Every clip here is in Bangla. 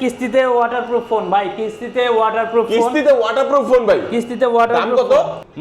কিস্তিতে ওয়াটারপ্রুফ ফোন ভাই কিস্তিতে ওয়াটারপ্রুফ ফোন কিস্তিতে ওয়াটারপ্রুফ ফোন ভাই। কিস্তিতে দাম ওয়াটারপ্রুফ কত?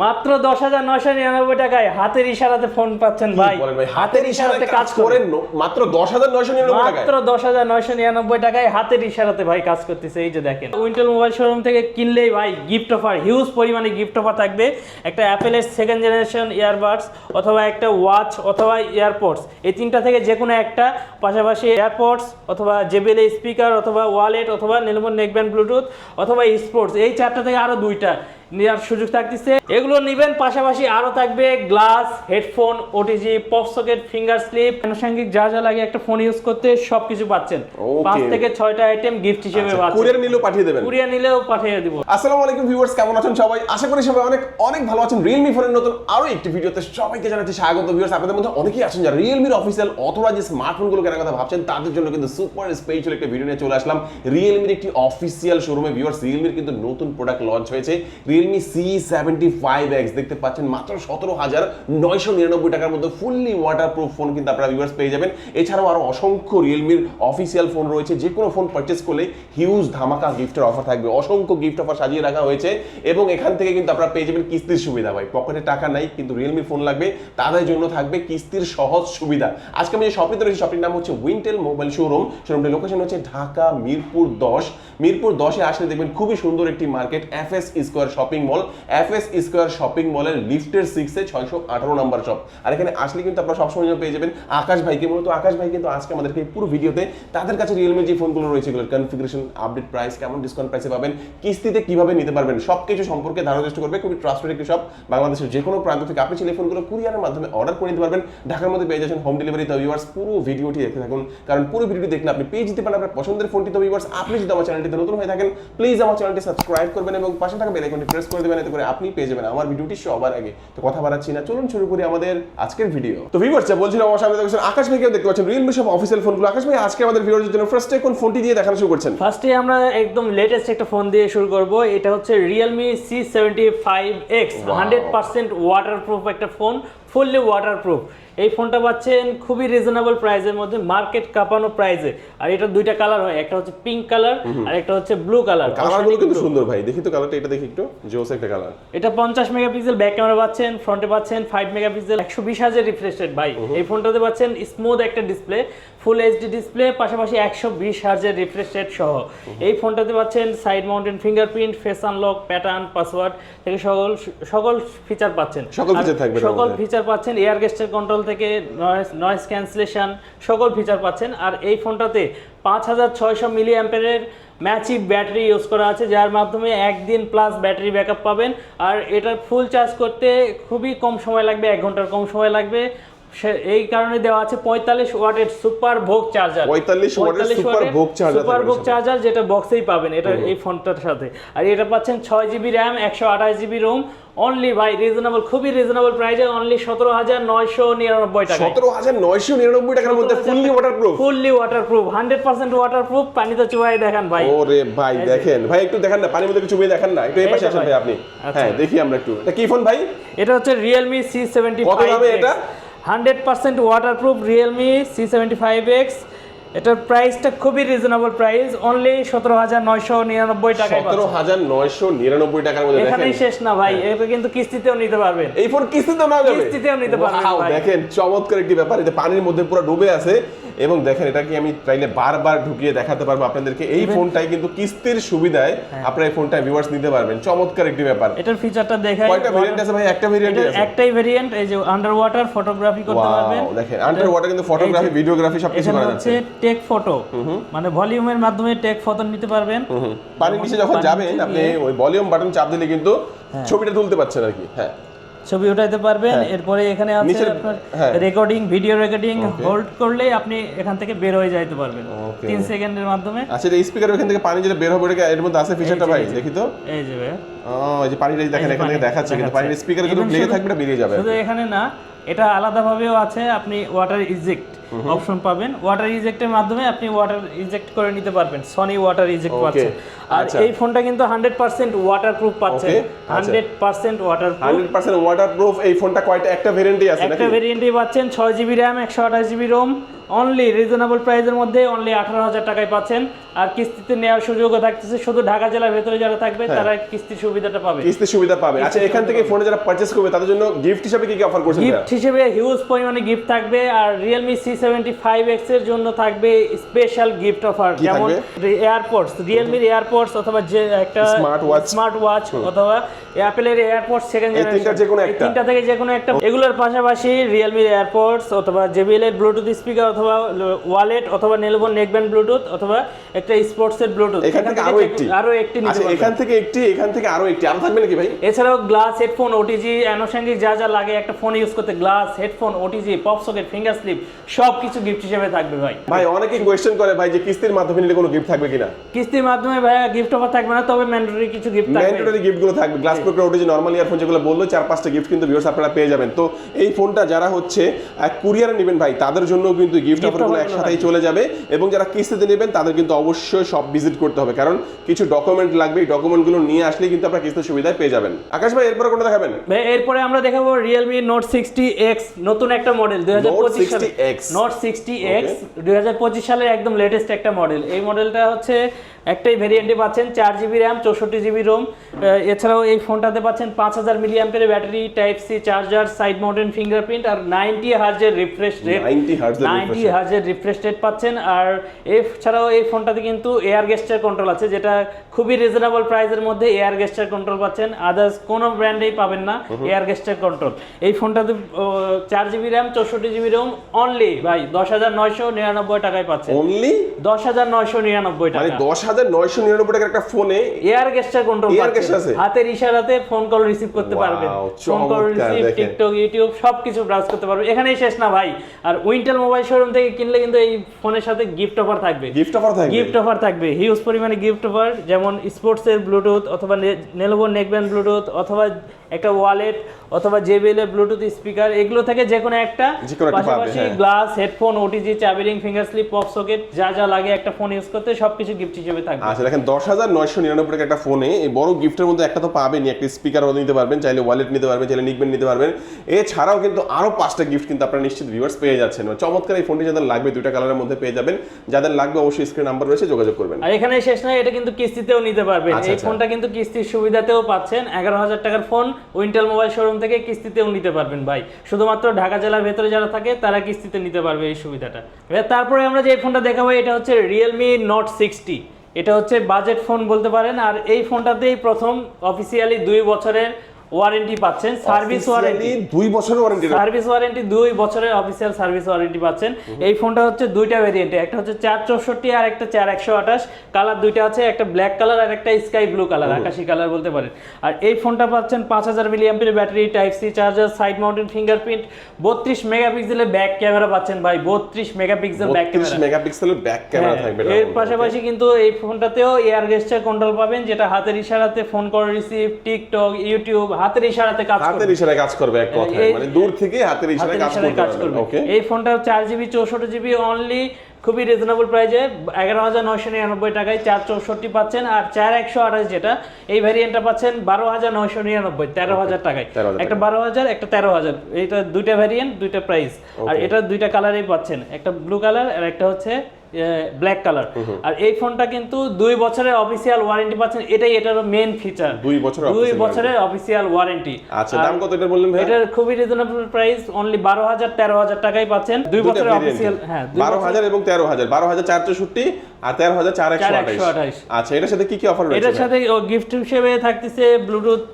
মাত্র দশ হাজার নয়শো নিরানব্বই টাকায় হাতের ইশারাতে ফোন পাচ্ছেন ভাই। বলেন ভাই? হাতের ইশারাতে কাজ করেন। মাত্র দশ হাজার নয়শো নিরানব্বই টাকায়? মাত্র দশ হাজার নয়শো নিরানব্বই টাকায় হাতের ইশারাতে ভাই কাজ করতেছে এই যে দেখেন। উইন্টেল মোবাইল শোরুম থেকে কিনলেই ভাই গিফট অফার হিউজ পরিমাণে গিফট অফার থাকবে। একটা অ্যাপেলের সেকেন্ড জেনারেশন ইয়ারবাডস অথবা একটা ওয়াচ অথবা এয়ারপোর্টস এই তিনটা থেকে যে কোনো একটা পাশাপাশি এয়ারপোর্টস অথবা জেবেল স্পিকার অথবা ওয়ালেট অথবা নেলমোর নেকব্যান্ড ব্লুটুথ অথবা স্পোর্টস এই চারটা থেকে আরও দুইটা। নেওয়ার সুযোগ থাকতেছে। এগুলো নেবেন পাশাপাশি আরও থাকবে glass headphone OTG pop socket finger slip. আনুষঙ্গিক যা যা লাগে একটা ফোন ইউজ করতে সবকিছু পাচ্ছেন। পাঁচ থেকে ছয়টা আইটেম গিফট হিসেবে পাচ্ছেন। কুরিয়ার নিলেও পাঠিয়ে দেবেন। কুরিয়ার নিলেও পাঠিয়ে দিব। আসসালামু আলাইকুম ভিউয়ার্স কেমন আছেন সবাই? আশা করি সবাই অনেক অনেক ভালো আছেন। রিয়েলমি ফোনের নতুন আরও একটি ভিডিওতে সবাইকে জানাচ্ছি স্বাগত ভিউয়ার্স আপনাদের মধ্যে অনেকেই আছেন যারা রিয়েলমির অফিসিয়াল অথবা যে স্মার্টফোনগুলো কেনার কথা ভাবছেন তাদের জন্য কিন্তু সুপার স্পেশাল একটা ভিডিও নিয়ে চলে আসলাম। রিয়েলমির একটি অফিসিয়াল শোরুমে ভিউয়ার্স রিয়েলমির কিন্তু নতুন প্রোডাক্ট লঞ্চ হয়েছে। Realme C seventy five X দেখতে পাচ্ছেন মাত্র সতেরো হাজার নয়শো নিরানব্বই টাকার মধ্যে ফুললি ওয়াটার প্রুফ ফোন কিন্তু আপনারা ভিউয়ার্স পেয়ে যাবেন। এছাড়াও আরও অসংখ্য রিয়েলমির অফিসিয়াল ফোন রয়েছে, যে কোনো ফোন পারচেস করলে হিউজ ধামাকা গিফটের অফার থাকবে। অসংখ্য গিফট অফার সাজিয়ে রাখা হয়েছে এবং এখান থেকে কিন্তু আপনারা পেয়ে যাবেন কিস্তির সুবিধা ভাই। পকেটে টাকা নাই, কিন্তু রিয়েলমি ফোন লাগবে, তাদের জন্য থাকবে কিস্তির সহজ সুবিধা। আজকে আমি যে শপটিতে রয়েছি শপটির নাম হচ্ছে উইন্টেল মোবাইল শোরুম শোরুমটির লোকেশন হচ্ছে ঢাকা মিরপুর দশ। মিরপুর দশে আসলে দেখবেন খুবই সুন্দর একটি market F S square shopping mall F S square shopping মলের লিফটের সিক্সে ছয়শো আঠারো নাম্বার শপ আর এখানে আসলে কিন্তু আপনারা সবসময় পেয়ে যাবেন আকাশ ভাইকে মূলত আকাশ ভাই কিন্তু আজকে আমাদেরকে পুরো ভিডিওতে তাদের কাছে রিয়েলমি যে ফোনগুলো রয়েছে এগুলোর কনফিগারেশন আপডেট প্রাইস কেমন ডিসকাউন্ট প্রাইসে পাবেন, কিস্তিতে কীভাবে নিতে পারবেন, সবকিছু সম্পর্কে ধারণা চেষ্টা করবে খুবই ট্রাস্টেড একটি শপ বাংলাদেশের যে কোনো প্রান্ত থেকে। আপনি চাইলে ফোনগুলো কুরিয়ারের মাধ্যমে অর্ডার করে নিতে পারবেন। ঢাকার মধ্যে পেয়ে যাচ্ছেন হোম ডেলিভারি তো ভিউয়ার্স পুরো ভিডিওটি দেখতে থাকুন। কারণ পুরো ভিডিওটি দেখলে আপনি পেয়ে যেতে পারেন আপনার পছন্দের ফোনটি তো ভিউয়ার্স আপনি যদি আমার চ্যানেলটিতে নতুন হয়ে থাকেন প্লিজ আমার চ্যানেলটি সাবস্ক্রাইব করবেন এবং পাশে থাকা বেল প্রেস করে দেবেন এতে করে আপনি পেয়ে যাবেন। আমার ভিডিওটি সবার আগে। তো কথা বাড়াচ্ছি না। চলুন শুরু করি আমাদের আজকের ভিডিও তো ভিভার্স বলছিলাম আমার সামনে দেখছেন আকাশ ভাইকে দেখতে পাচ্ছেন রিয়েলমি সব অফিসিয়াল ফোনগুলো আকাশ ভাই আজকে আমাদের ভিউয়ারদের জন্য ফার্স্টে কোন ফোনটি দিয়ে দেখানো শুরু করছেন? ফার্স্টে আমরা একদম লেটেস্ট একটা ফোন দিয়ে শুরু করব। এটা হচ্ছে Realme C seventy five X hundred percent waterproof একটা ফোন ফুললি ওয়াটারপ্রুফ এই ফোনটা পাচ্ছেন খুবই রিজনেবল প্রাইসের মধ্যে মার্কেট কাঁপানো প্রাইসে আর এটা দুইটা কালার হয় একটা হচ্ছে পিঙ্ক কালার আর একটা হচ্ছে ব্লু কালার কালারগুলো কিন্তু সুন্দর ভাই দেখি তো কালারটা এটা দেখি একটু। জোস একটা কালার এটা পঞ্চাশ মেগাপিক্সেল ব্যাক ক্যামেরা পাচ্ছেন ফ্রন্টে পাচ্ছেন 5 মেগাপিক্সেল একশো বিশ হাজার রিফ্রেশ রেট ভাই। এই ফোনটাতে পাচ্ছেন স্মুথ একটা ডিসপ্লে ফুল এইচডি ডিসপ্লে পাশাপাশি একশো বিশ হাজার রিফ্রেশ রেট সহ। এই ফোনটাতে পাচ্ছেন side mounted fingerprint face unlock pattern password থেকে সকল সকল ফিচার পাচ্ছেন। সকল feature থাকবে সকল ফিচার পাচ্ছেন এয়ার গেস্টের কন্ট্রোল থেকে নয়েস নয়েস ক্যান্সেলেশন সকল ফিচার পাচ্ছেন। আর এই ফোনটাতে পাঁচ হাজার ছয়শো মিলি অ্যাম্পেরের ম্যাচিভ ব্যাটারি ইউজ করা আছে যার মাধ্যমে একদিন প্লাস ব্যাটারি ব্যাকআপ পাবেন। আর এটার ফুল চার্জ করতে খুবই কম সময় লাগবে এক ঘণ্টার কম সময় লাগবে। এই কারণে দেওয়া আছে পঁয়তাল্লিশ ওয়াটের সুপার ভোগ চার্জার। 45 ওয়াটের super ভোগ charger সুপার ভোগ চার্জার যেটা বক্সেই পাবেন এটা এই ফোনটার সাথে। আর এটা পাচ্ছেন ছয় জিবি র্যাম একশো আঠাশ জিবি রোম অনলি ভাই রিজনেবল খুবই রিজনেবল প্রাইসে অনলি সতেরো হাজার নয়শো নিরানব্বই টাকা সতেরো হাজার নয়শো নিরানব্বই টাকার মধ্যে fully waterproof fully waterproof hundred percent waterproof পানিতে চুবাই দেখান ভাই। ওরে ভাই দেখেন। ভাই একটু দেখেন না পানির মধ্যে চুবিয়ে দেখেন না একটু এই পাশে আসেন ভাই। আপনি। আচ্ছা। হ্যাঁ দেখি আমরা একটু। এটা কি ফোন ভাই? এটা হচ্ছে রিয়েলমি সি সেভেন্টি কত দামে এটা? Hundred percent waterproof Realme C seventy five X এটার প্রাইসটা খুবই রিজনেবল প্রাইস অনলি সতেরো হাজার নয়শো নিরানব্বই টাকায় সতেরো হাজার নয়শো নিরানব্বই টাকার মধ্যে এখানেই শেষ না ভাই এটা কিন্তু কিস্তিতেও নিতে পারবেন। এই ফোন কিস্তিতে না যাবে? কিস্তিতেও নিতে পারবেন। দেখেন চমৎকার একটি ব্যাপার এটা পানির মধ্যে পুরো ডুবে আছে। এবং দেখেন এটাকে আমি চাইলে বারবার ঢুকিয়ে দেখাতে পারব আপনাদেরকে। এই ফোনটাই কিন্তু কিস্তির সুবিধায় হ্যাঁ। আপনারা এই ফোনটা ভিউয়ার্স নিতে পারবেন। চমৎকার একটি ব্যাপার। এটার ফিচারটা দেখাই। কয়টা ভেরিয়েন্ট আছে ভাই? একটা ভেরিয়েন্ট আছে। একটাই ভেরিয়েন্ট এই যে আন্ডার ওয়াটার ফটোগ্রাফি করতে পারবেন। দেখেন আন্ডার ওয়াটার কিন্তু ফটোগ্রাফি ভিডিওগ্রাফি সব কিছু করা যাচ্ছে। টেক ফটো মানে ভলিউমের মাধ্যমে টেক ফটো নিতে পারবেন। পানির নিচে যখন যাবেন আপনি ওই ভলিউম বাটন চাপ দিলে কিন্তু ছবিটা তুলতে পারছেন আর কি হ্যাঁ। ছবি উঠাইতে পারবেন। হ্যাঁ। এরপরে এখানে আছে আপনার হ্যাঁ। রেকর্ডিং ভিডিও রেকর্ডিং হোল্ড করলে আপনি এখান থেকে বের হয়ে যাইতে পারবেন। Okay. তিন সেকেন্ডের মাধ্যমে। আচ্ছা এই স্পিকার ওখান থেকে পানি যেটা বের হবে ওটা এর মধ্যে আছে ফিচারটা ভাই? দেখি তো। এই যে ভাই। ও এই যে পানিটা দেখেন এখান থেকে দেখাচ্ছে কিন্তু। পানির স্পিকার কিন্তু লেগে থাকবে এটা বেরিয়ে যাবে। শুধু এখানে না এটা আলাদাভাবেও আছে আপনি ওয়াটার ইজেক্ট অপশন পাবেন ওয়াটার ইজেক্টের মাধ্যমে আপনি ওয়াটার ইজেক্ট করে নিতে পারবেন সনি ওয়াটার ইজেক্ট. পাচ্ছেন আর আচ্ছা। এই ফোনটা কিন্তু হান্ড্রেড পার্সেন্ট ওয়াটারপ্রুফ পাচ্ছেন Okay. আচ্ছা। Hundred percent waterproof hundred percent waterproof এই ফোনটা কয়টা একটা ভেরিয়েন্টই আছে একটা নাকি ভেরিয়েন্টই পাচ্ছেন ছয় জিবি র্যাম একশো আঠাশ জিবি রোম অনলি রিজনেবল প্রাইসের মধ্যে অনলি আঠারো হাজার টাকায় পাচ্ছেন। আর কিস্তিতে নেওয়ার সুযোগও থাকতেছে। শুধু ঢাকা জেলার ভেতরে যারা থাকবে হ্যাঁ। তারা কিস্তির সুবিধাটা পাবে। কিস্তির সুবিধা পাবে। আচ্ছা এখান থেকে ফোনে যারা পারচেস করবে তাদের জন্য গিফট হিসাবে কি কি অফার করছেন গিফট হিসেবে হিউজ পরিমাণে গিফট থাকবে। আর ফাইভ এক্সের জন্য থাকবে স্পেশাল গিফট অফার যেমন থাকবে? এয়ারপোর্টস রিয়েলমির এয়ারপোর্টস অথবা যে একটা Smart watch। স্মার্ট ওয়াচ অথবা অ্যাপেলের এয়ারপোর্টস সেকেন্ড এই তিনটার যে কোনো একটা? তিনটা থেকে যে কোনো একটা। এগুলোর পাশাপাশি রিয়েলমির এয়ারপোর্টস অথবা জেবিএল এর ব্লুটুথ স্পিকার অথবা ওয়ালেট অথবা নেলবন নেকব্যান্ড ব্লুটুথ অথবা একটা স্পোর্টস এর ব্লুটুথ এখান থেকে আরও একটি। আরও একটি আচ্ছা এখান থেকে একটি এখান থেকে আরও একটি। আরও থাকবে নাকি ভাই? এছাড়াও গ্লাস হেডফোন ওটিজি আনুষঙ্গিক যা যা লাগে একটা ফোন ইউজ করতে। Glass headphone OTG pop socket finger slip সব কিছু গিফট হিসেবে থাকবে ভাই। ভাই অনেকেই কোয়েশ্চেন করে ভাই যে কিস্তির মাধ্যমে নিলে কোনো গিফট থাকবে কিনা? কিস্তির মাধ্যমে ভাইয়া গিফট অফার থাকবে না তবে ম্যান্ডেটরি কিছু গিফট থাকবে। ম্যান্ডেটরি গিফটগুলো থাকবে। গ্লাস প্রো ওটা যে নর্মাল ইয়ারফোন যেগুলো বলল চার পাঁচটা গিফট কিন্তু ভিউয়ার্স আপনারা পেয়ে যাবেন। তো এই ফোনটা যারা হচ্ছে কুরিয়ারে নেবেন ভাই তাদের জন্য কিন্তু গিফট অফারগুলো একসাথেই চলে যাবে এবং যারা কিস্তিতে নেবেন তাদের কিন্তু অবশ্যই সব ভিজিট করতে হবে। কারণ কিছু ডকুমেন্ট লাগবে এই ডকুমেন্টগুলো নিয়ে আসলেই কিন্তু আপনারা কিস্তির সুবিধায় পেয়ে যাবেন। আকাশ ভাই এরপরে কোনটা দেখাবেন? ভাই, এরপরে আমরা দেখাবো নোট সিক্সটি এক্স নতুন একটা মডেল দুই হাজার Note পঁচিশ সালে। 60X নোট সিক্সটি এক্স দুই হাজার পঁচিশ সালের একদম লেটেস্ট একটা মডেল এই মডেলটা হচ্ছে একটাই ভেরিয়েন্টে পাচ্ছেন চার জিবি র্যাম চৌষট্টি জিবি রোম এছাড়াও এই ফোনটাতে পাচ্ছেন পাঁচ হাজার milliampere battery type C charger side mounted fingerprint আর ninety হার্জের refresh rate 90 ninety rate। Refresh rate পাচ্ছেন। আর এছাড়াও এই ফোনটাতে কিন্তু এয়ার গেস্টার কন্ট্রোল আছে যেটা খুবই রিজনেবল প্রাইসের মধ্যে এয়ার গেস্টার কন্ট্রোল পাচ্ছেন। আদার্স কোনো ব্র্যান্ডেই পাবেন না এয়ার গেস্টার কন্ট্রোল এই ফোনটাতে চার জিবি র্যাম চৌষট্টি জিবি অনলি ভাই দশ হাজার নয়শো নিরানব্বই টাকায় পাচ্ছেন। অনলি দশ হাজার নয়শো নিরানব্বই মানে টাকা। দশ হাজার নয়শো নিরানব্বই টাকার একটা ফোনে এয়ার গেস্টার কন্ট্রোল হাতের ইশারাতে ফোন কল রিসিভ করতে পারবেন। Phone call receive TikTok YouTube সবকিছু ব্রাউজ করতে পারবেন। এখানেই শেষ না ভাই। আর উইন্টেল মোবাইল শোরুম থেকে কিনলে কিন্তু এই ফোনের সাথে গিফট অফার থাকবে। গিফট অফার থাকবে। গিফট অফার থাকবে। হিউজ পরিমাণে গিফট অফার যেমন স্পোর্টস এর ব্লুটুথ অথবা নেলোভো নেকব্যান্ড ব্লুটুথ অথবা একটা ওয়ালেট অথবা জেবিএল ব্লুটুথ স্পিকার এগুলো থেকে যে কোনো একটা পাশাপাশি। গ্লাস হেডফোন ওটিজি চাবিরিং ফিঙ্গার স্লিপ পপ সকেট যা যা লাগে একটা ফোন ইউজ করতে সবকিছু গিফট হিসেবে থাকবে। আচ্ছা দেখেন দশ হাজার নয়শো নিরানব্বই টাকা একটা ফোনে এই বড় গিফটের মধ্যে একটা তো পাবেনই একটা স্পিকার স্পিকারও নিতে পারবেন চাইলে ওয়ালেট নিতে পারবেন চাইলে নিকবেন নিতে পারবেন। এছাড়াও কিন্তু আরও পাঁচটা গিফট কিন্তু আপনারা নিশ্চিত ভিউয়ার্স পেয়ে যাচ্ছেন। চমৎকার এই ফোনটি যাদের লাগবে দুইটা কালারের মধ্যে পেয়ে যাবেন। যাদের লাগবে অবশ্যই স্ক্রিন নাম্বার রয়েছে যোগাযোগ করবেন। আর এখানে শেষ নয় এটা কিন্তু কিস্তিতেও নিতে পারবেন। আচ্ছা, এই আচ্ছা। ফোনটা কিন্তু কিস্তির সুবিধাতেও পাচ্ছেন। এগারো হাজার টাকার ফোন উইন্টেল মোবাইল শোরুম থেকে কিস্তিতেও নিতে পারবেন ভাই। শুধুমাত্র ঢাকা জেলার ভেতরে যারা থাকে, তারা কিস্তিতে নিতে পারবে এই সুবিধাটা। তারপরে আমরা যে ফোনটা দেখাবো, এটা হচ্ছে রিয়েলমি নোট সিক্সটি এটা হচ্ছে বাজেট ফোন বলতে পারেন, আর এই ফোনটাতেই প্রথম অফিসিয়ালি দুই বছরের ওয়ারেন্টি পাচ্ছেন সার্ভিস ওয়ারেন্টি। দুই বছরের ওয়ারেন্টি সার্ভিস ওয়ারেন্টি দুই বছরের অফিসিয়াল সার্ভিস ওয়ারেন্টি পাচ্ছেন। এই ফোনটা হচ্ছে দুইটা ভেরিয়েন্টে একটা হচ্ছে চার চৌষট্টি আর একটা চার একশো আঠাশ। কালার দুইটা আছে একটা ব্ল্যাক কালার আর একটা স্কাই ব্লু কালার আকাশি কালার বলতে পারেন। আর এই ফোনটা পাচ্ছেন পাঁচ হাজার মিলিয়ামের battery type C charger side mounted fingerprint বত্রিশ মেগাপিক্সেলের ব্যাক ক্যামেরা পাচ্ছেন ভাই বত্রিশ মেগাপিক্সেল ব্যাক ক্যামেরা মেগাপিক্সেলের ব্যাক ক্যামেরা থাকবে এর পাশাপাশি কিন্তু এই ফোনটাতেও এয়ার গেস্টার কন্ট্রোল পাবেন যেটা হাতের ইশারাতে phone call receive TikTok YouTube হাতের ইশারাতে কাজ হাতের ইশারায় কাজ করবে এক কথায় মানে দূর থেকে হাতের ইশারায় কাজ করবে। ওকে এই ফোনটা চার জিবি চৌষট্টি জিবি অনলি খুবই রিজনেবল প্রাইজে এগারো হাজার নয়শো নিরানব্বই টাকায় চার চৌষট্টি পাচ্ছেন আর চার একশো আঠাশ যেটা এই ভ্যারিয়েন্টটা পাচ্ছেন বারো হাজার নয়শো নিরানব্বই তেরো হাজার টাকায়। একটা বারো হাজার একটা তেরো হাজার। এইটা দুইটা ভ্যারিয়েন্ট দুইটা প্রাইস আর এটা দুইটা কালারেই পাচ্ছেন। একটা ব্লু কালার আর একটা হচ্ছে ব্ল্যাক কালার আর এই ফোনটা কিন্তু দুই বছরের অফিসিয়াল ওয়ারেন্টি পাচ্ছেন। এটাই এটার মেন ফিচার দুই বছরের দুই বছরের অফিসিয়াল ওয়ারেন্টি আচ্ছা দাম কত এটা বললেন ভাই এটার খুবই রিজনেবল প্রাইস অনলি বারো হাজার তেরো হাজার টাকায় পাচ্ছেন। দুই বছরের অফিসিয়াল হ্যাঁ দুই বারো বছর- হাজার এবং তেরো হাজার। বারো হাজার চার চৌষট্টি আর তেরো হাজার চার একশো চার আঠাইশ একশো আঠাইশ। আচ্ছা এটার সাথে কি কি অফার রয়েছে এটার সাথে গিফট হিসেবে থাকতেছে ব্লুটুথ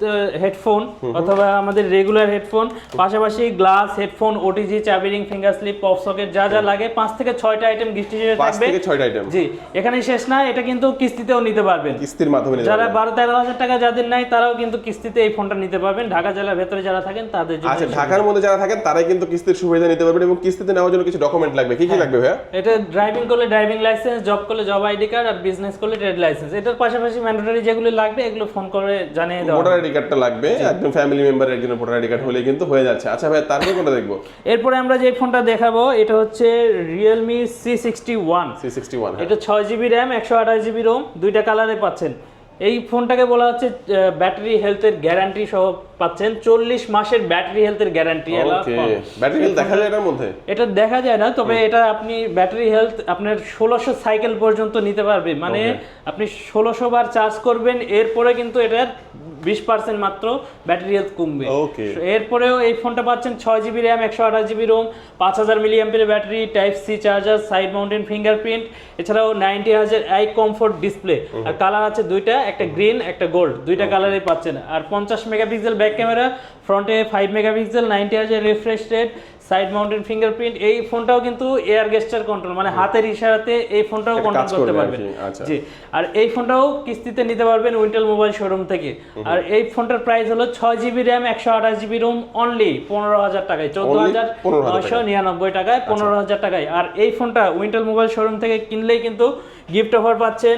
হেডফোন অথবা আমাদের রেগুলার হেডফোন পাশাপাশি গ্লাস হেডফোন ওটিজি চাবিরিং ফিঙ্গার স্লিপ পপ সকেট যা যা লাগে পাঁচ থেকে ছয়টা আইটেম গিফট হিসেবে থাকবে। থেকে ছয়টা আইটেম জি এখানে শেষ না এটা কিন্তু কিস্তিতেও নিতে পারবেন। কিস্তির মাধ্যমে যারা পারবেন। বারো তেরো হাজার টাকা যাদের নাই তারাও কিন্তু কিস্তিতে এই ফোনটা নিতে পারবেন। ঢাকা জেলার ভেতরে যারা থাকেন তাদের জন্য আচ্ছা ঢাকার মধ্যে যারা থাকেন তারাই কিন্তু কিস্তির সুবিধা নিতে পারবেন এবং কিস্তিতে নেওয়ার জন্য কিছু ডকুমেন্ট লাগবে। কি কি। লাগবে ভাইয়া? এটা ড্রাইভিং করলে ড্রাইভিং লাইসেন্স জব করলে জব আইডি কার্ড আর বিজনেস করলে ট্রেড লাইসেন্স এটার পাশাপাশি ম্যান্ডেটরি যেগুলো লাগবে এগুলো ফোন করে জানিয়ে দেওয়া ভোটার হবে। আইডি কার্ডটা লাগবে একদম ফ্যামিলি মেম্বারের একজন ভোটার আইডি কার্ড হলে কিন্তু হয়ে যাচ্ছে। আচ্ছা ভাই তারপরে কোনটা দেখব? এরপরে আমরা যে ফোনটা দেখাবো এটা হচ্ছে Realme C sixty one C sixty one এটা ছয় জিবি র্যাম একশো আঠাশ জিবি রোম দুইটা কালারে পাচ্ছেন। এই ফোনটাকে বলা হচ্ছে ব্যাটারি হেলথের গ্যারান্টি সহ পাচ্ছেন চল্লিশ মাসের ব্যাটারি হেলথের গ্যারান্টি ব্যাটারি হেলথ দেখা যায় এটার মধ্যে? এটা দেখা যায় না তবে এটা আপনি ব্যাটারি হেলথ আপনার ষোলোশো সাইকেল পর্যন্ত নিতে পারবে। মানে আপনি ষোলোশো বার চার্জ করবেন এরপরে কিন্তু এটার বিশ পার্সেন্ট মাত্র ব্যাটারি হেলথ কমবে। এরপরেও এই ফোনটা পাচ্ছেন ছয় জিবি র্যাম একশো আঠাশ জিবি রোম পাঁচ হাজার মিলিয়াম্পের battery type C charger side mounted fingerprint এছাড়াও নাইনটি হাজার আই কমফোর্ট ডিসপ্লে আর কালার আছে দুইটা একটা গ্রিন একটা গোল্ড দুইটা কালারই পাচ্ছেন। আর পঞ্চাশ মেগাপিক্সেল ব্যাক ক্যামেরা ফ্রন্টে ফাইভ মেগাপিক্সেল নাইনটি হাজার refresh rate side mounted fingerprint এই ফোনটাও কিন্তু এয়ার গেস্টার কন্ট্রোল মানে হাতের ইশারাতে এই ফোনটাও কন্ট্রোল করতে পারবেন। আচ্ছা। জি আর এই ফোনটাও কিস্তিতে নিতে পারবেন উইন্টেল মোবাইল শোরুম থেকে। আর এই ফোনটার প্রাইস হলো ছয় জিবি র্যাম একশো আঠাশ জিবি রোম অনলি পনেরো হাজার টাকায় চোদ্দ হাজার নয়শো নিরানব্বই টাকায় পনেরো হাজার টাকায়। আর এই ফোনটা উইন্টেল মোবাইল শোরুম থেকে কিনলেই কিন্তু গিফট অফার পাচ্ছেন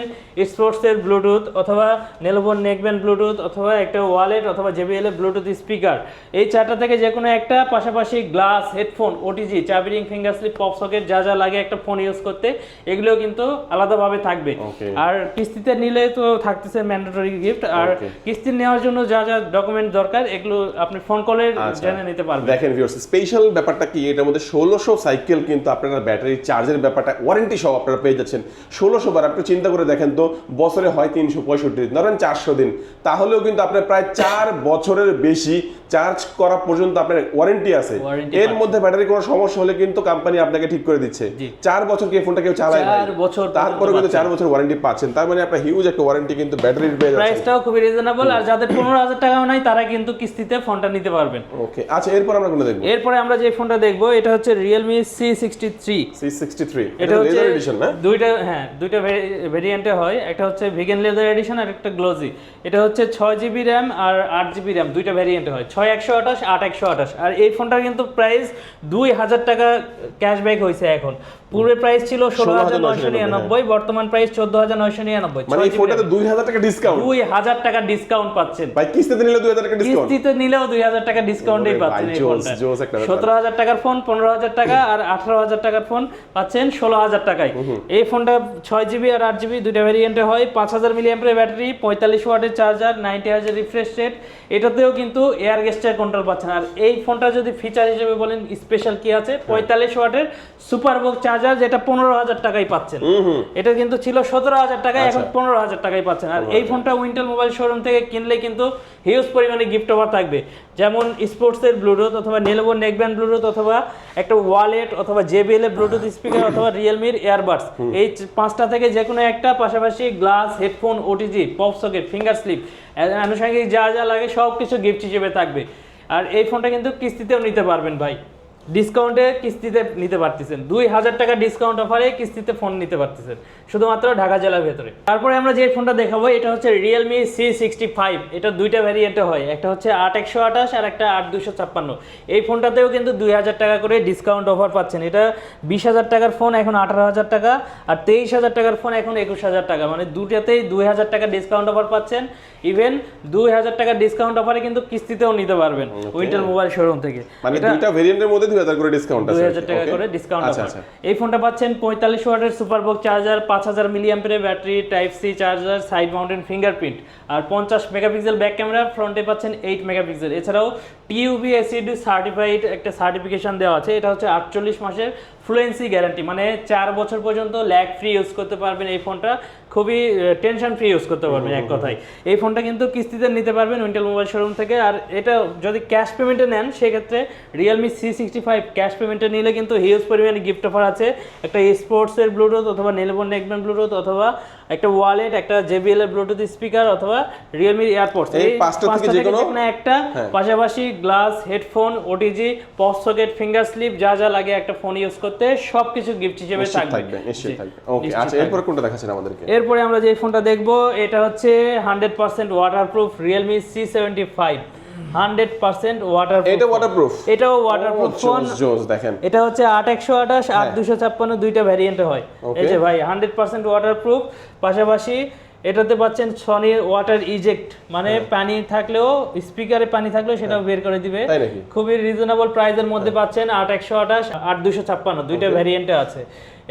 স্পোর্টসের ব্লুটুথ অথবা নেলবোন নেকব্যান্ড ব্লুটুথ অথবা একটা ওয়ালেট অথবা জেবিএল এর ব্লুটুথ স্পিকার এই চারটা থেকে যে কোনো একটা পাশাপাশি গ্লাস হেডফোন ওটিজি চাবিরিং ফিঙ্গার স্লিপ পপ সকেট যা যা লাগে একটা ফোন ইউজ করতে এগুলো কিন্তু আলাদাভাবে থাকবে। আর কিস্তিতে নিলে তো থাকতেছে ম্যান্ডেটরি গিফট আর কিস্তি নেওয়ার জন্য যা যা ডকুমেন্ট দরকার এগুলো আপনি ফোন কলে আচ্ছা। জেনে নিতে পারবেন। দেখেন ভিউয়ার্স স্পেশাল ব্যাপারটা কি? এটার মধ্যে ষোলোশো সাইকেল কিন্তু আপনারা ব্যাটারি চার্জের ব্যাপারটা ওয়ারেন্টি সহ আপনারা পেয়ে যাচ্ছেন। ষোলোশো বার আপনি চিন্তা করে দেখেন তো বছরে হয় তিনশো পঁয়ষট্টি দিন ধরেন চারশো দিন। তাহলেও কিন্তু আপনার প্রায় চার বছরের বেশি চার্জ করা পর্যন্ত আপনার ওয়ারেন্টি আছে। এর পাচ্ছেন। মধ্যে ব্যাটারি কোনো সমস্যা হলে কিন্তু কোম্পানি আপনাকে ঠিক করে দিচ্ছে। চার বছর কি ফোনটা কেউ চালায় ভাই? চার বছর তারপরে কিন্তু চার বছর ওয়ারেন্টি পাচ্ছেন। তার মানে আপনার হিউজ একটা ওয়ারেন্টি কিন্তু ব্যাটারির পেয়ে যাচ্ছে প্রাইসটাও খুবই রিজনেবল আর যাদের পনেরো হাজার টাকাও নাই তারা কিন্তু কিস্তিতে ফোনটা নিতে পারবেন। ওকে আচ্ছা এরপর আমরা কোনো দেখব? এরপরে আমরা যে ফোনটা দেখব এটা হচ্ছে সি সিক্সটি থ্রি এটা এটা হচ্ছে এডিশন না? দুইটা হ্যাঁ দুইটা ভেরিয়েন্টে হয়। একটা হচ্ছে ভিগান লেদার এডিশন আর একটা গ্লোজি এটা হচ্ছে ছয় জিবি র্যাম আর আট জিবি র্যাম দুইটা ভেরিয়েন্টে হয়। ছয় একশো আঠাশ আট একশো আঠাশ। আর এই ফোনটার কিন্তু প্রাইস দুই হাজার টাকা ক্যাশব্যাক হয়েছে এখন। পূর্বে প্রাইস ছিল ষোলো হাজার নয়শো নিরানব্বই। বর্তমান প্রাইস চোদ্দ হাজার নয়শো নিরানব্বই। মানে এই ফোনটাতে দুই হাজার টাকা ডিসকাউন্ট দুই হাজার টাকা ডিসকাউন্ট পাচ্ছেন। ভাই কিস্তিতে নিলে দুই হাজার টাকা ডিসকাউন্ট কিস্তিতে নিলেও দুই হাজার টাকা ডিসকাউন্টেই পাচ্ছেন এই। সতেরো হাজার টাকার ফোন পনেরো হাজার টাকা আর আঠারো হাজার টাকার ফোন পাচ্ছেন ষোলো হাজার টাকায়। এই ফোনটা ছয় জিবি আর আট জিবি দুইটা ভ্যারিয়েন্টে হয়। পাঁচ হাজার মিলিয়াম্পের ব্যাটারি পঁয়তাল্লিশ ওয়াটের চার্জার নাইনটি হাজার রিফ্রেশ রেট এটাতেও কিন্তু এয়ার গেস্টার কন্ট্রোল পাচ্ছেন। আর এই ফোনটা যদি ফিচার হিসেবে বলেন স্পেশাল কি আছে? পঁয়তাল্লিশ ওয়াটের সুপার বক চার্জার যেটা পনেরো হাজার পাচ্ছেন। এটা কিন্তু ছিল সতেরো হাজার টাকায় এখন আচ্ছা। পনেরো হাজার পাচ্ছেন। আর এই ফোনটা উইন্টেল মোবাইল শোরুম থেকে কিনলে কিন্তু হিউজ পরিমাণে গিফট অফার থাকবে। যেমন স্পোর্টসের ব্লুটুথ অথবা নেলবো নেকব্যান্ড ব্লুটুথ অথবা একটা ওয়ালেট অথবা জেবিএল এর ব্লুটুথ স্পিকার অথবা রিয়েলমির এয়ারবাডস এই পাঁচটা থেকে যে কোনো একটা পাশাপাশি glass headphone OTG pop socket finger slip আনুষঙ্গিক যা যা লাগে সব কিছু গিফট হিসেবে থাকবে। আর এই ফোনটা কিন্তু কিস্তিতেও নিতে পারবেন ভাই। ডিসকাউন্টে কিস্তিতে নিতে পারতেছেন। দুই হাজার টাকা ডিসকাউন্ট অফারে কিস্তিতে ফোন নিতে পারতেছেন। শুধুমাত্র ঢাকা জেলার ভেতরে। তারপরে আমরা যে ফোনটা দেখাবো এটা হচ্ছে রিয়েলমি সি সিক্সটি ফাইভ এটা দুইটা ভ্যারিয়েন্টে হয়। একটা হচ্ছে আট একশো আঠাশ আর একটা আট দুশো ছাপ্পান্ন। এই ফোনটাতেও কিন্তু দুই হাজার টাকা করে ডিসকাউন্ট অফার পাচ্ছেন। এটা বিশ হাজার টাকার ফোন এখন আঠারো হাজার টাকা। আর তেইশ হাজার টাকার ফোন এখন একুশ হাজার টাকা। মানে দুটাতেই দুই হাজার টাকা ডিসকাউন্ট অফার পাচ্ছেন। ইভেন দুই হাজার টাকা ডিসকাউন্ট অফারে কিন্তু কিস্তিতেও নিতে পারবেন উইন্টেল মোবাইল শোরুম থেকে। মানে দুইটা ভেরিয়েন্টের মধ্যে দুই হাজার করে ডিসকাউন্ট আছে। দুই হাজার টাকা করে ডিসকাউন্ট আচ্ছা অফার আচ্ছা। এই ফোনটা পাচ্ছেন পঁয়তাল্লিশ ওয়াটের সুপার বক চার্জার পাঁচ হাজার মিলিয়াম্পের battery type C charger side mounted fingerprint আর পঞ্চাশ মেগাপিক্সেল ব্যাক ক্যামেরা ফ্রন্টে পাচ্ছেন এইট মেগাপিক্সেল। এছাড়াও টিউবি এসিডি সার্টিফাইড একটা সার্টিফিকেশন দেওয়া আছে। এটা হচ্ছে আটচল্লিশ মাসের ফ্লুয়েন্সি গ্যারান্টি মানে চার বছর পর্যন্ত ল্যাগ ফ্রি ইউজ করতে পারবেন এই ফোনটা খুবই টেনশন ফ্রি ইউজ করতে পারবেন এক কথায়। এই ফোনটা কিন্তু কিস্তিতে নিতে পারবেন উইন্টেল মোবাইল শোরুম থেকে। আর এটা যদি ক্যাশ পেমেন্টে নেন সেক্ষেত্রে Realme C sixty five cash পেমেন্টে নিলে কিন্তু হিউজ পরিমাণে গিফট অফার আছে। একটা স্পোর্টসের ব্লুটুথ অথবা নেলবন নেকব্যান্ড ব্লুটুথ অথবা একটা ওয়ালেট একটা জেবিএল এর ব্লুটুথ স্পিকার অথবা রিয়েলমি এয়ারপোর্টস এই পাঁচটা থেকে যে কোনো- একটা হ্যাঁ। পাশাপাশি glass headphone OTG pop socket finger slip যা যা লাগে একটা ফোন ইউজ করতে সবকিছু গিফট হিসেবে থাকবে। থাকবে ওকে আচ্ছা এরপর কোনটা দেখাচ্ছেন আমাদেরকে? এরপরে আমরা যে ফোনটা দেখব এটা হচ্ছে hundred percent waterproof Realme C seventy five hundred percent waterproof এটা ওয়াটারপ্রুফ এটাও ওয়াটারপ্রুফ ফোন জোস জোস দেখেন। এটা হচ্ছে আট একশো আঠাশ আট দুশো ছাপ্পান্ন দুইটা ভ্যারিয়েন্টে হয়. এই যে ভাই হান্ড্রেড পার্সেন্ট ওয়াটারপ্রুফ পাশাপাশি এটাতে পাচ্ছেন সনি ওয়াটার ইজেক্ট মানে পানি থাকলেও স্পিকারে পানি থাকলেও সেটাও বের করে দিবে? খুবই রিজনেবল প্রাইসের মধ্যে পাচ্ছেন আট একশো আঠাশ আট দুশো ছাপ্পান্ন দুইটা ভ্যারিয়েন্টে আছে।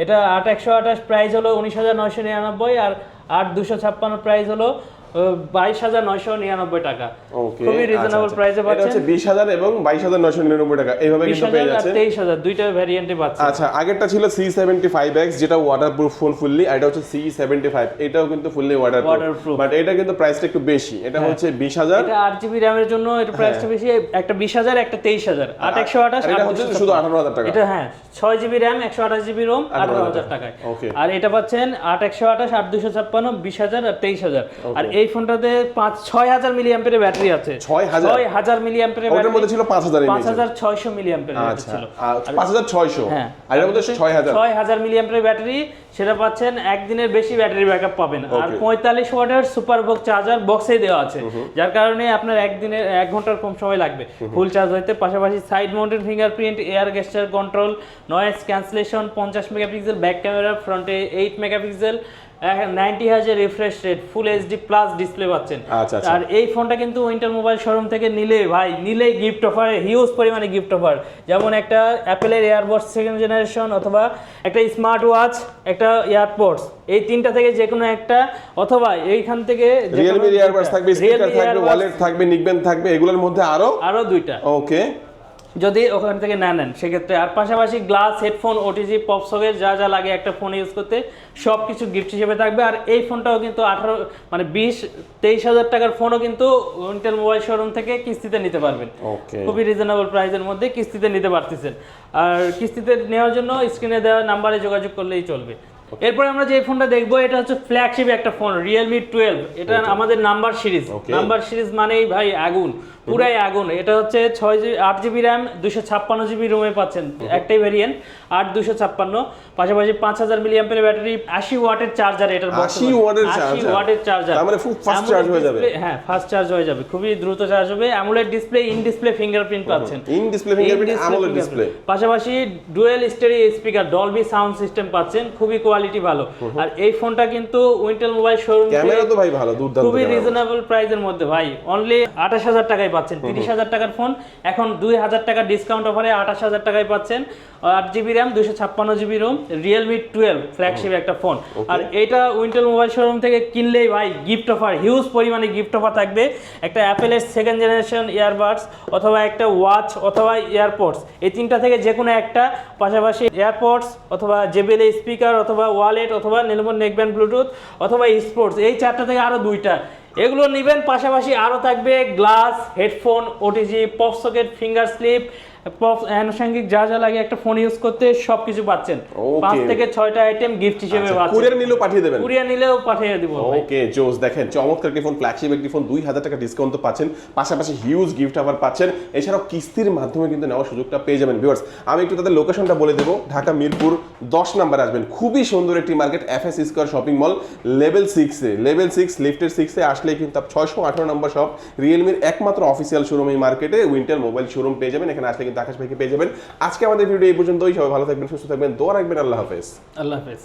এটা আট একশো আঠাশ প্রাইস হলো উনিশ হাজার নয়শো নিরানব্বই আর আট দুশো ছাপ্পান্ন প্রাইস হলো বাইশ হাজার নয়শো নিরানব্বই টাকা। খুবই রিজনেবল প্রাইসে পাচ্ছেন। বিশ হাজার এবং বাইশ হাজার নয়শো নিরানব্বই টাকা। এইভাবে কিন্তু পেয়ে যাচ্ছে। তেইশ হাজার দুইটা ভ্যারিয়েন্টে পাচ্ছেন। আচ্ছা আগেরটা ছিল সি সেভেন্টি ফাইভ এক্স যেটা ওয়াটার ফোন ফুললি আর এটা হচ্ছে সি সেভেন্টি ফাইভ এটাও কিন্তু ফুললি ওয়াটার বাট এটা কিন্তু প্রাইসটা একটু বেশি। এটা হচ্ছে বিশ হাজার। এটা আট জিবি র্যামের জন্য এটা প্রাইসটা বেশি। একটা বিশ হাজার একটা তেইশ হাজার। আট একশো আঠাশ এটা হচ্ছে শুধু আঠারো হাজার টাকা। এটা হ্যাঁ ছয় জিবি র্যাম একশো আঠাশ জিবি রোম আঠারো হাজার টাকায়। আর এটা পাচ্ছেন আট একশো আঠাশ আট দুশো ছাপ্পান্ন বিশ হাজার আর তেইশ হাজার। আর এই ফোনটাতে পাঁচ ছয় হাজার মিলি অ্যাম্পের ব্যাটারি আছে। ছয় হাজার? মিলি অ্যাম্পের ওটার মধ্যে ছিল পাঁচ হাজার পাঁচ হাজার ছয়শো মিলি অ্যাম্পের আচ্ছা। ছিল। পাঁচ হাজার ছয়শো? হ্যাঁ। আর এর মধ্যে ছয় হাজার ছয় হাজার মিলি অ্যাম্পের ব্যাটারি সেটা পাচ্ছেন একদিনের বেশি ব্যাটারি ব্যাকআপ পাবেন। আর পঁয়তাল্লিশ ওয়াটের সুপার বক্স চার্জার বক্সেই দেওয়া আছে। যার কারণে আপনার একদিনের এক ঘণ্টার কম সময় লাগবে। ফুল চার্জ হইতে পাশাপাশি side mounted fingerprint air gesture control noise cancellation পঞ্চাশ মেগাপিক্সেল ব্যাক ক্যামেরা ফ্রন্টে এইট মেগাপিক্সেল নাইনটি হাজার refresh rate full HD plus display পাচ্ছেন। আচ্ছা, আচ্ছা। আর এই ফোনটা কিন্তু উইন্টার মোবাইল শোরুম থেকে নিলে ভাই নিলে গিফট অফার হিউজ পরিমাণে গিফট অফার যেমন একটা অ্যাপেলের এয়ারবডস সেকেন্ড জেনারেশন অথবা একটা স্মার্ট ওয়াচ একটা এয়ারপডস এই তিনটা থেকে যে কোনো একটা অথবা এইখান থেকে রিয়েলমি ইয়ারবাডস দুইটা। থাকবে স্পিকার থাকবে ওয়ালেট থাকবে নিকবেন থাকবে এগুলোর মধ্যে আরও? আরও দুইটা। ওকে যদি ওখান থেকে না নেন সেক্ষেত্রে। আর পাশাপাশি glass headphone OTG pop socket যা যা লাগে একটা ফোন ইউজ করতে সব কিছু গিফট হিসেবে থাকবে। আর এই ফোনটাও কিন্তু আঠারো মানে বিশ তেইশ হাজার টাকার ফোনও কিন্তু ইন্টেল মোবাইল শোরুম থেকে কিস্তিতে নিতে পারবেন। খুবই রিজনেবল প্রাইসের মধ্যে কিস্তিতে নিতে পারতেছেন। আর কিস্তিতে নেওয়ার জন্য স্ক্রিনে দেওয়া নাম্বারে যোগাযোগ করলেই চলবে। এরপরে আমরা যে ফোনটা দেখব এটা হচ্ছে ফ্ল্যাগশিপ একটা ফোন রিয়েলমি টুয়েলভ এটা আমাদের নাম্বার সিরিজ নাম্বার সিরিজ মানেই ভাই আগুন। পুরাই আগুন। এটা হচ্ছে ছয় জিবি আট জিবি র্যাম দুশো ছাপ্পান্ন জিবি রুমে পাচ্ছেন। একটাই ভেরিয়েন্ট আট দুশো ছাপ্পান্ন। পাশাপাশি পাঁচ হাজার মিলি অ্যাম্পের ব্যাটারি আশি ওয়াটের চার্জার এটার box 80 আশি charger? ওয়াটের চার্জার মানে খুব fast charge হয়ে যাবে। হ্যাঁ ফাস্ট চার্জ হয়ে যাবে। খুবই দ্রুত চার্জ হবে। AMOLED display in display fingerprint পাচ্ছেন। In display fingerprint In-display display পাশাপাশি dual stereo speaker Dolby sound system পাচ্ছেন। খুবই কোয়ালিটি ভালো। আর এই ফোনটা কিন্তু উইন্টেল মোবাইল শোরুম ক্যামেরা তো ভাই ভালো দুর্দান্ত খুবই। রিজনেবল প্রাইসের মধ্যে। ভাই অনলি আঠাশ হাজার টাকায় পাচ্ছেন। তিরিশ হাজার টাকার ফোন। এখন দুই হাজার টাকা ডিসকাউন্ট অফারে আঠাশ হাজার টাকায় পাচ্ছেন। আট জিবি র্যাম দুশো ছাপ্পান্ন GB ROM Realme twelve flagship একটা ফোন। আর এটা উইন্টেল মোবাইল শোরুম থেকে কিনলেই ভাই গিফট অফার হিউজ পরিমাণে গিফট অফার থাকবে। একটা অ্যাপেলের সেকেন্ড জেনারেশন ইয়ারবাডস অথবা একটা ওয়াচ অথবা এয়ারপডস এই তিনটা থেকে যে কোনো একটা। পাশাপাশি এয়ারপডস অথবা জেবেল স্পিকার অথবা ওয়ালেট অথবা নীলমন নেকব্যান্ড ব্লুটুথ অথবা স্পোর্টস এই চারটা থেকে আরও দুইটা। এগুলো নেবেন পাশাপাশি আরও থাকবে glass headphone OTG pop socket finger slip আনুষঙ্গিক যা যা লাগে একটা ফোন ইউজ করতে সব কিছু পাচ্ছেন পাঁচ থেকে ছয়টা আইটেম গিফট হিসেবে পাচ্ছেন। কুরিয়ার নিলেও পাঠিয়ে দেবেন। কুরিয়ার নিলেও পাঠিয়ে দিব ওকে জোস দেখেন চমৎকার একটি ফোন ফ্ল্যাগশিপ একটি ফোন দুই হাজার টাকা ডিসকাউন্ট তো পাচ্ছেন। পাশাপাশি হিউজ গিফট আবার পাচ্ছেন। এছাড়াও কিস্তির মাধ্যমে কিন্তু নেওয়ার সুযোগটা পেয়ে যাবেন ভিউয়ার্স আমি একটু তাদের লোকেশনটা বলে দেবো। ঢাকা মিরপুর দশ নাম্বার আসবেন। খুবই সুন্দর একটি market F S square shopping mall level সিক্সে লেভেল সিক্স লিফটের সিক্সে আসলে কিন্তু ছয়শো আঠারো নম্বর শপ রিয়েলমির একমাত্র অফিসিয়াল শোরুম এই মার্কেটে উইন্টার মোবাইল শোরুম পেয়ে যাবেন। এখানে আসলে কিন্তু আকাশ ভাইকে পেয়ে যাবেন। আজকে আমাদের ভিডিও এই পর্যন্তই। সবাই ভালো থাকবেন, সুস্থ থাকবেন। দোয়া রাখবেন। আল্লাহ হাফেজ। আল্লাহ হাফেজ।